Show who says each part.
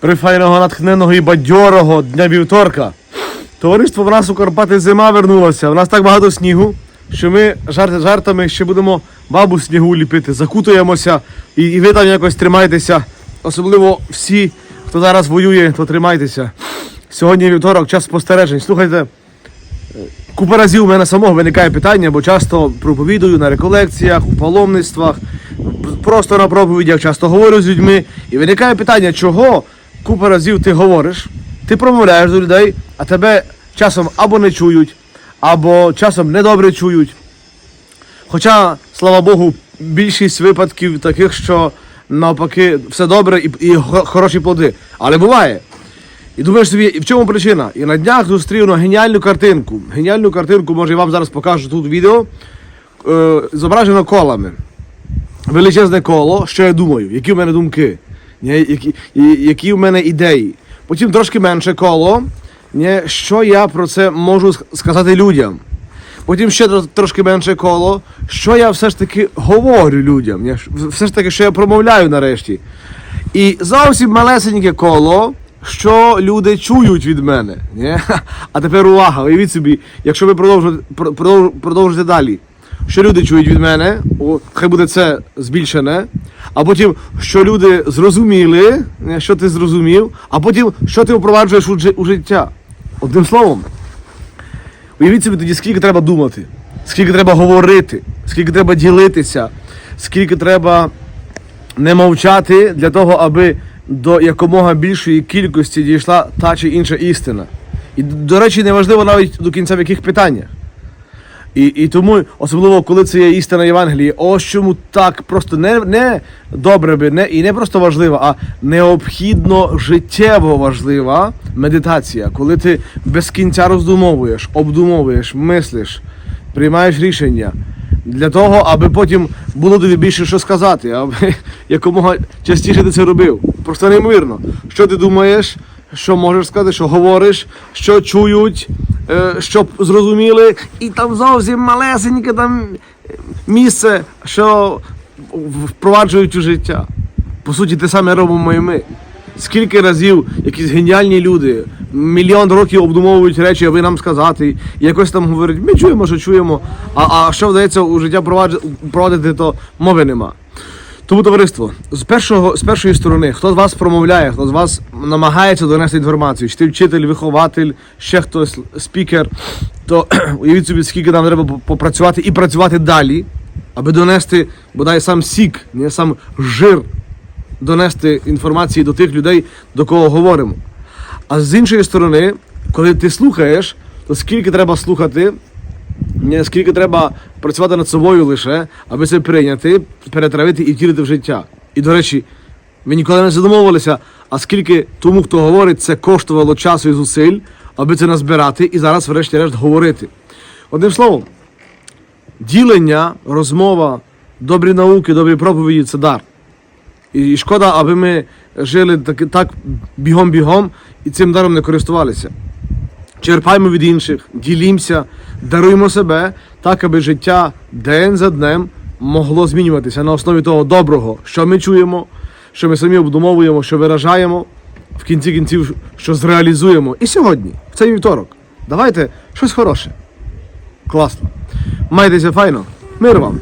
Speaker 1: Прифайного, натхненого і бадьорого дня вівторка. Товариство в нас у Карпати зима вернулася. У нас так багато снігу, що ми жарти жартами ще будемо бабу снігу ліпити. Закутуємося і, і ви там якось тримайтеся. Особливо всі, хто зараз воює, то тримайтеся. Сьогодні вівторок, час спостережень. Слухайте, Купа разів у мене самого виникає питання, бо часто проповідую на реколекціях, у паломництвах, просто на проповідях часто говорю з людьми. І виникає питання, чого купа разів ти говориш, ти промовляєш до людей, а тебе часом або не чують, або часом недобре чують. Хоча, слава Богу, більшість випадків таких, що навпаки все добре і, і хороші плоди. Але буває. І думаєш собі, і в чому причина? І на днях зустрів ну, геніальну картинку. Геніальну картинку, може, я вам зараз покажу тут відео. Е, зображено колами. Величезне коло, що я думаю, які в мене думки, ні, які, які в мене ідеї. Потім трошки менше коло, ні, що я про це можу сказати людям. Потім ще трошки менше коло, що я все ж таки говорю людям, ні, все ж таки, що я промовляю нарешті. І зовсім малесеньке коло, що люди чують від мене. Ні? А тепер увага, уявіть собі, якщо ви продовжуєте, про- продовж- продовжите далі, що люди чують від мене, хай буде це збільшене, а потім, що люди зрозуміли, що ти зрозумів, а потім, що ти впроваджуєш у життя. Одним словом, Уявіть собі тоді, скільки треба думати, скільки треба говорити, скільки треба ділитися, скільки треба не мовчати для того, аби до якомога більшої кількості дійшла та чи інша істина. І, до речі, неважливо навіть до кінця в яких питаннях. І, і тому, особливо коли це є істина Євангелії, ось чому так просто не, не добре би, не, і не просто важлива, а необхідно життєво важлива медитація, коли ти без кінця роздумовуєш, обдумовуєш, мислиш, приймаєш рішення для того, аби потім було тобі більше що сказати, аби якомога частіше ти це робив. Просто неймовірно. Що ти думаєш, що можеш сказати, що говориш, що чують, щоб зрозуміли, і там зовсім малесеньке там е, місце, що впроваджують у життя. По суті, те саме робимо і ми. Скільки разів якісь геніальні люди мільйон років обдумовують речі, аби нам сказати, і якось там говорять, ми чуємо, що чуємо, а, а що вдається у життя провадити, то мови нема. Тому товариство, з першого з першої сторони, хто з вас промовляє, хто з вас намагається донести інформацію, чи ти вчитель, вихователь, ще хтось спікер, то уявіть собі, скільки нам треба попрацювати і працювати далі, аби донести бодай сам сік, не сам жир донести інформації до тих людей, до кого говоримо. А з іншої сторони, коли ти слухаєш, то скільки треба слухати, скільки треба працювати над собою лише, аби це прийняти, перетравити і втілити в життя. І до речі, ми ніколи не задумовувалися, а скільки тому, хто говорить, це коштувало часу і зусиль, аби це назбирати і зараз, врешті-решт, говорити. Одним словом, ділення, розмова, добрі науки, добрі проповіді це дар. І шкода, аби ми жили так, так бігом-бігом і цим даром не користувалися. Черпаймо від інших, ділімося, даруємо себе так, аби життя день за днем могло змінюватися на основі того доброго, що ми чуємо, що ми самі обдумовуємо, що виражаємо, в кінці кінців, що зреалізуємо. І сьогодні, в цей вівторок, давайте щось хороше. Класно. Майтеся файно. Мир вам!